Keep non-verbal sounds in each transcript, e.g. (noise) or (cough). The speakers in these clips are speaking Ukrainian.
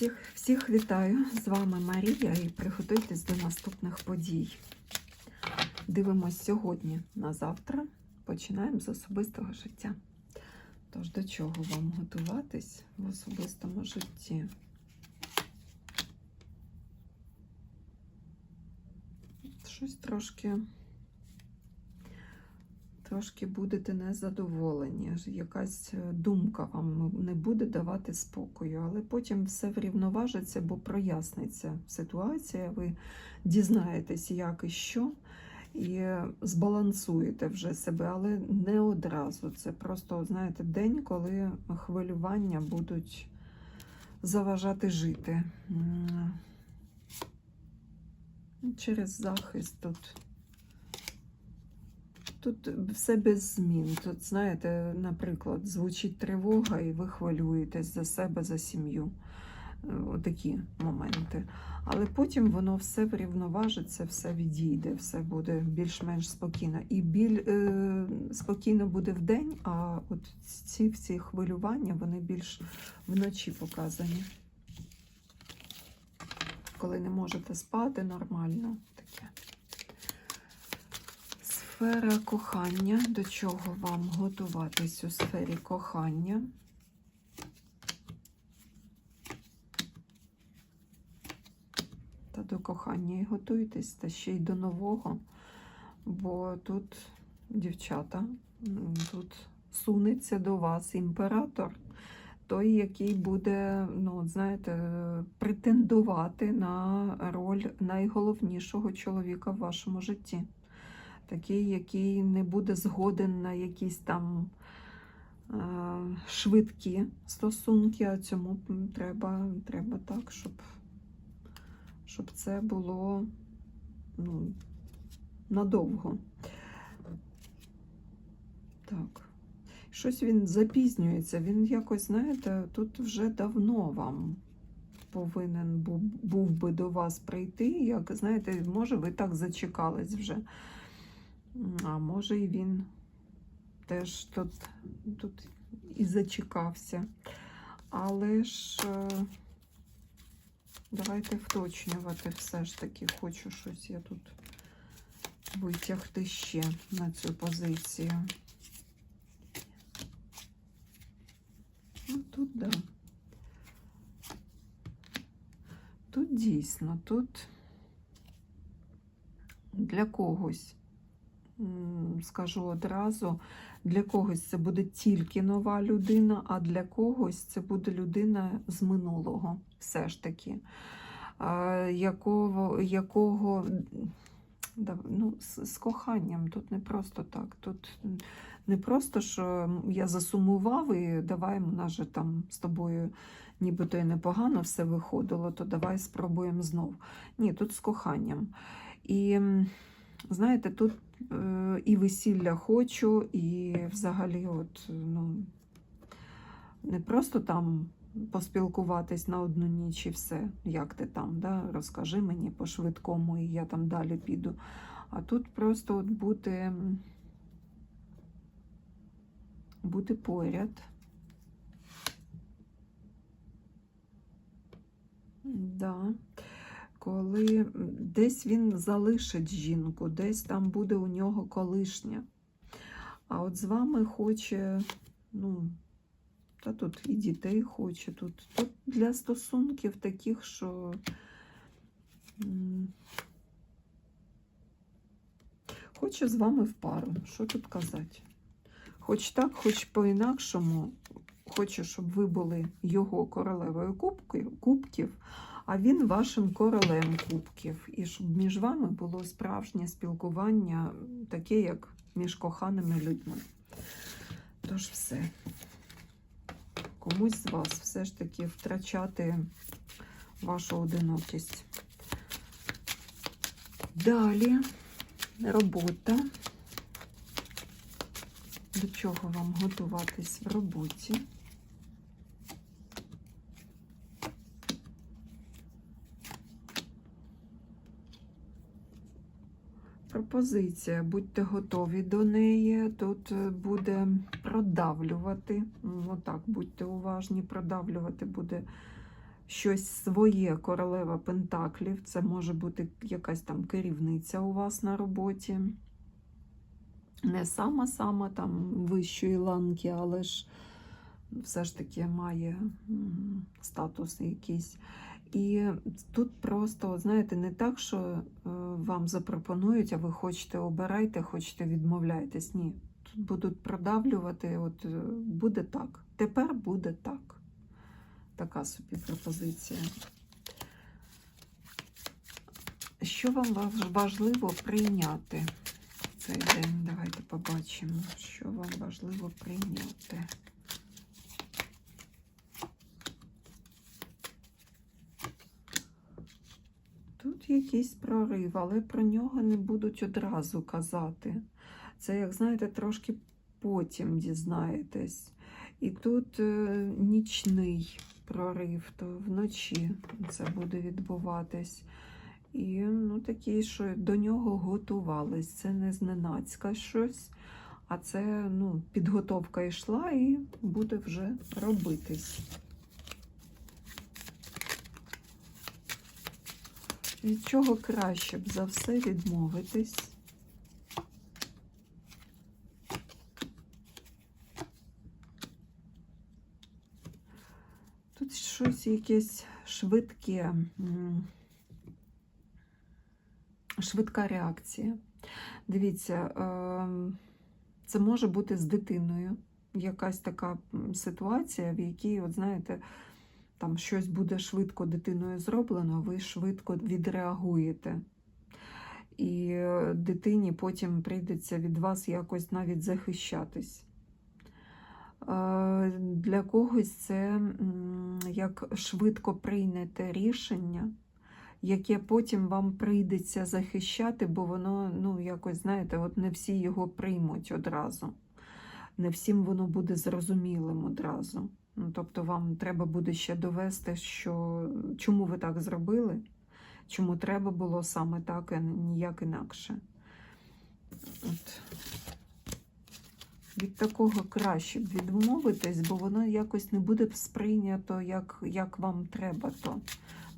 Всіх, всіх вітаю! З вами Марія і приготуйтесь до наступних подій. Дивимось сьогодні на завтра. Починаємо з особистого життя. Тож до чого вам готуватись в особистому житті? Щось трошки, трошки будете незадоволені. Якась е, думка вам не буде давати спокою, але потім все врівноважиться, бо проясниться ситуація. Ви дізнаєтесь, як і що, і збалансуєте вже себе, але не одразу. Це просто, знаєте, день, коли хвилювання будуть заважати жити. Через захист тут. Тут все без змін. Тут, знаєте, наприклад, звучить тривога, і ви хвилюєтесь за себе, за сім'ю. Е, Отакі моменти. Але потім воно все врівноважиться, все відійде, все буде більш-менш спокійно. І біль е, спокійно буде вдень, а от ці всі хвилювання вони більш вночі показані. Коли не можете спати нормально. Таке. Сфера кохання. До чого вам готуватись у сфері кохання? Та до кохання і готуйтесь, та ще й до нового, бо тут дівчата, тут сунеться до вас імператор, той, який буде, ну, знаєте, претендувати на роль найголовнішого чоловіка в вашому житті. Такий, який не буде згоден на якісь там е, швидкі стосунки, а цьому треба, треба так, щоб щоб це було ну, надовго. Так. Щось він запізнюється. Він якось, знаєте, тут вже давно вам повинен був, був би до вас прийти. Як, знаєте, може, ви так зачекались вже. А може, і він теж тут, тут і зачекався. Але ж. е, Давайте вточнювати все ж таки. Хочу щось я тут витягти ще на цю позицію. Ну, тут, да. Тут дійсно, тут для когось, скажу одразу, для когось це буде тільки нова людина, а для когось це буде людина з минулого, все ж таки, якого, якого ну, з, коханням тут не просто так. Тут не просто, що я засумував і давай у нас же там з тобою нібито і непогано все виходило, то давай спробуємо знов. Ні, тут з коханням. І знаєте, тут е, і весілля хочу, і взагалі, от, ну, не просто там поспілкуватись на одну ніч і все, як ти там, да? розкажи мені по-швидкому, і я там далі піду. А тут просто от бути, бути поряд. Да. Коли десь він залишить жінку, десь там буде у нього колишня. А от з вами хоче, ну, та тут і дітей хоче, тут, тут для стосунків таких, що хоче з вами в пару. Що тут казати? Хоч так, хоч по-інакшому, хоче, щоб ви були його королевою кубків, а він вашим королем кубків. І щоб між вами було справжнє спілкування, таке, як між коханими людьми. Тож все. Комусь з вас все ж таки втрачати вашу одинокість. Далі робота. До чого вам готуватись в роботі? Пропозиція, будьте готові до неї. Тут е, буде продавлювати. М, Отак, будьте уважні, продавлювати буде щось своє королева Пентаклів. Це може бути якась там керівниця у вас на роботі. Не сама-сама там вищої ланки, але ж все ж таки має статус якийсь. І тут просто, знаєте, не так, що е, вам запропонують, а ви хочете обирайте, хочете відмовляйтесь. Ні. Тут будуть продавлювати, от е, буде так. Тепер буде так. Така собі пропозиція. Що вам важливо прийняти цей день? Давайте побачимо, що вам важливо прийняти. Тут якийсь прорив, але про нього не будуть одразу казати. Це, як знаєте, трошки потім дізнаєтесь. І тут е, нічний прорив, то вночі це буде відбуватись. І ну, такі, що до нього готувались. Це не зненацька щось, а це ну, підготовка йшла і буде вже робитись. Від чого краще б за все відмовитись? Тут щось якесь швидке, швидка реакція. Дивіться, ем, це може бути з дитиною. Якась така ситуація, в якій, от знаєте, там щось буде швидко дитиною зроблено, ви швидко відреагуєте. І е, дитині потім прийдеться від вас якось навіть захищатись. Е, Для когось це як швидко прийняте рішення, яке потім вам прийдеться захищати, бо воно, ну, якось, знаєте, от не всі його приймуть одразу. Не всім воно буде зрозумілим одразу. Ну, тобто вам треба буде ще довести, що чому ви так зробили, чому треба було саме так, а ніяк інакше. От. Від такого краще б відмовитись, бо воно якось не буде сприйнято, як, як вам треба то.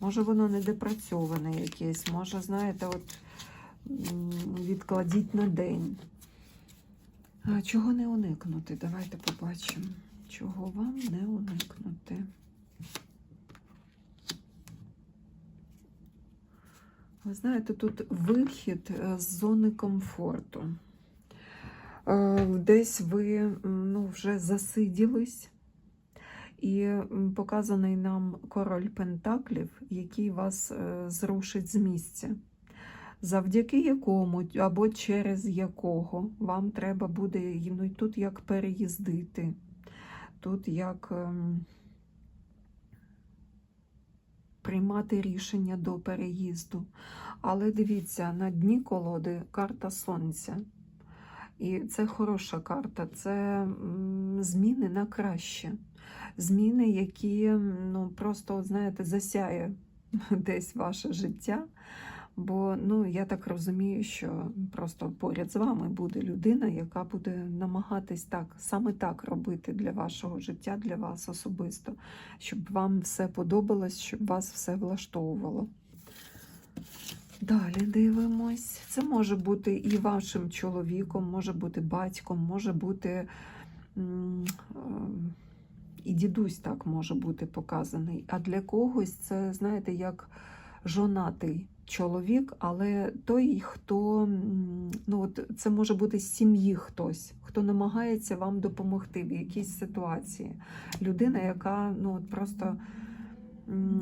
Може, воно недопрацьоване якесь, може, знаєте, от відкладіть на день. А чого не уникнути? Давайте побачимо. Чого вам не уникнути? Ви знаєте, тут вихід е, з зони комфорту. Е, Десь ви ну, вже засиділись, і показаний нам король Пентаклів, який вас е, зрушить з місця завдяки якому або через якого вам треба буде ну, тут як переїздити, тут як ем, приймати рішення до переїзду. Але дивіться, на дні колоди карта Сонця. І це хороша карта, це зміни на краще. Зміни, які ну, просто, знаєте, засяє (laughs) десь ваше життя. Бо ну, я так розумію, що просто поряд з вами буде людина, яка буде намагатись так, саме так робити для вашого життя, для вас особисто, щоб вам все подобалось, щоб вас все влаштовувало. Далі дивимось. Це може бути і вашим чоловіком, може бути батьком, може бути ем, і дідусь так може бути показаний. А для когось це, знаєте, як жонатий чоловік, але той, хто ну от це може бути з сім'ї хтось, хто намагається вам допомогти в якійсь ситуації. Людина, яка ну от просто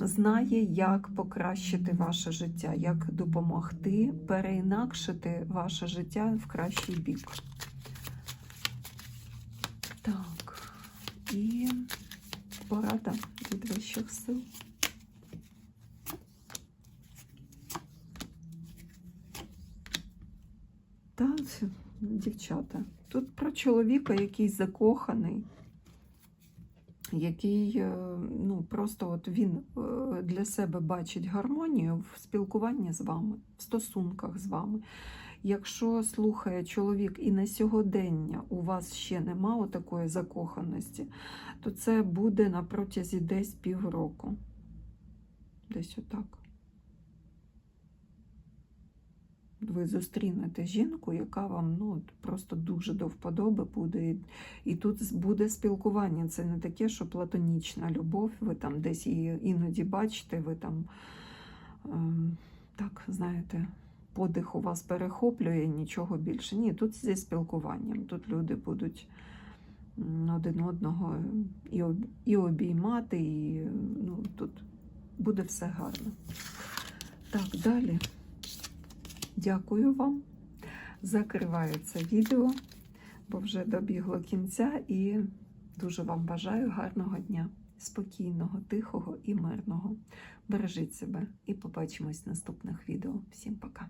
знає, як покращити ваше життя, як допомогти переінакшити ваше життя в кращий бік. Так, і порада від вищих сил. Та, дівчата, тут про чоловіка, який закоханий, який е, ну, просто от він е, для себе бачить гармонію в спілкуванні з вами, в стосунках з вами. Якщо слухає чоловік і на сьогодення у вас ще нема такої закоханості, то це буде на протязі десь півроку. Десь отак. Ви зустрінете жінку, яка вам ну, просто дуже до вподоби буде. І, тут буде спілкування. Це не таке, що платонічна любов, ви там десь її іноді бачите, ви там ем, так, знаєте, подих у вас перехоплює, нічого більше. Ні, тут зі спілкуванням. Тут люди будуть один одного і обіймати, і ну, тут буде все гарно. Так, далі. Дякую вам. Закриваю це відео, бо вже добігло кінця і дуже вам бажаю гарного дня, спокійного, тихого і мирного. Бережіть себе і побачимось в наступних відео. Всім пока!